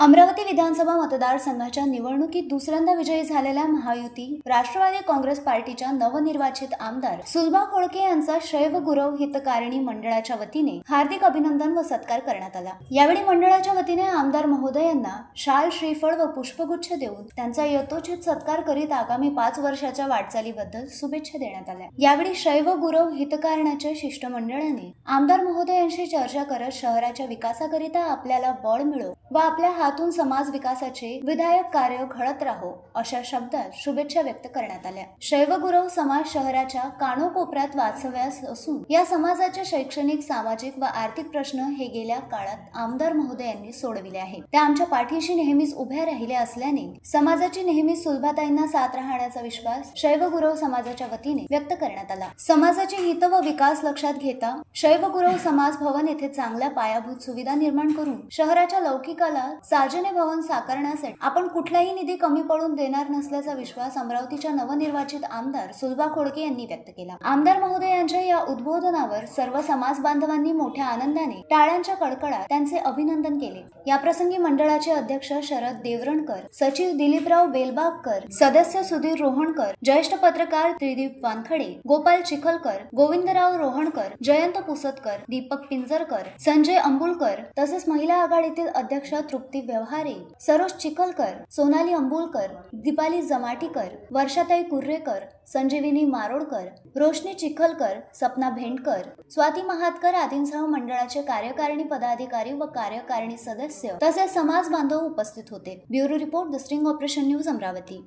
अमरावती विधानसभा मतदारसंघाच्या निवडणुकीत दुसऱ्यांदा विजयी झालेल्या महायुती राष्ट्रवादी काँग्रेस पार्टीच्या नवनिर्वाचित आमदार सुलभा खोळके यांचा शैव गुरव हितकारिणी मंडळाच्या वतीने हार्दिक अभिनंदन व सत्कार करण्यात आला. यावेळी मंडळाच्या वतीने आमदार महोदयांना शाल श्रीफळ व पुष्पगुच्छ देऊन त्यांचा यथोचित सत्कार करीत आगामी पाच वर्षाच्या वाटचालीबद्दल शुभेच्छा देण्यात आल्या. यावेळी शैव गुरव हितकारणाच्या शिष्टमंडळाने आमदार महोदयांशी चर्चा करत शहराच्या विकासाकरिता आपल्याला बळ मिळो व आपल्या हातून समाज विकासाचे विधायक कार्य घडत राहो अशा शब्दात शुभेच्छा व्यक्त करण्यात आल्या. शैवगुरव समाज शहराच्या कानोकोपऱ्यात वास्तव्यास असून या समाजाचे शैक्षणिक सामाजिक व आर्थिक प्रश्न हे गेल्या काळात आमदार महोदयांनी सोडविले आहे त्या आमच्या पाठीशी नेहमीच उभ्या राहिल्या असल्याने समाजाची नेहमीच सुलभाताईंना साथ राहण्याचा विश्वास शैवगुरव समाजाच्या वतीने व्यक्त करण्यात आला. समाजाचे हित व विकास लक्षात घेता शैवगुरव समाज भवन येथे चांगल्या पायाभूत सुविधा निर्माण करून शहराच्या लौकिकाला साजने भवन साकारण्यासाठी आपण कुठलाही निधी कमी पडून देणार नसल्याचा विश्वास अमरावतीच्या नवनिर्वाचित आमदार सुलभा खोडके यांनी व्यक्त केला. आमदार महोदय यांच्या या उद्बोधनावर सर्व समाज बांधवांनी मोठ्या आनंदाने टाळ्यांच्या कडकडात त्यांचे अभिनंदन केले. याप्रसंगी मंडळाचे अध्यक्ष शरद देवरणकर सचिव दिलीपराव बेलबागकर सदस्य सुधीर रोहणकर ज्येष्ठ पत्रकार त्रिदीप वानखडे गोपाल चिखलकर गोविंदराव रोहणकर जयंत पुसतकर दीपक पिंजरकर संजय अंबुलकर तसेच महिला आघाडीतील अध्यक्ष तृप्ती व्यवहारे सरोज चिखलकर सोनाली अंबुलकर दीपाली जमाटीकर वर्षाताई कुर्रेकर संजीविनी मारोडकर रोशनी चिखलकर सपना भेंडकर स्वाती महातकर आदींसह मंडळाचे कार्यकारिणी पदाधिकारी व कार्यकारिणी सदस्य तसेच समाज बांधव उपस्थित होते. Bureau report the string operation news Amravati.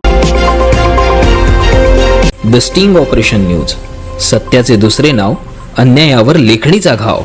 The sting operation news. सत्याचे दुसरे नाव अन्यायावर लेखणीचा घाव.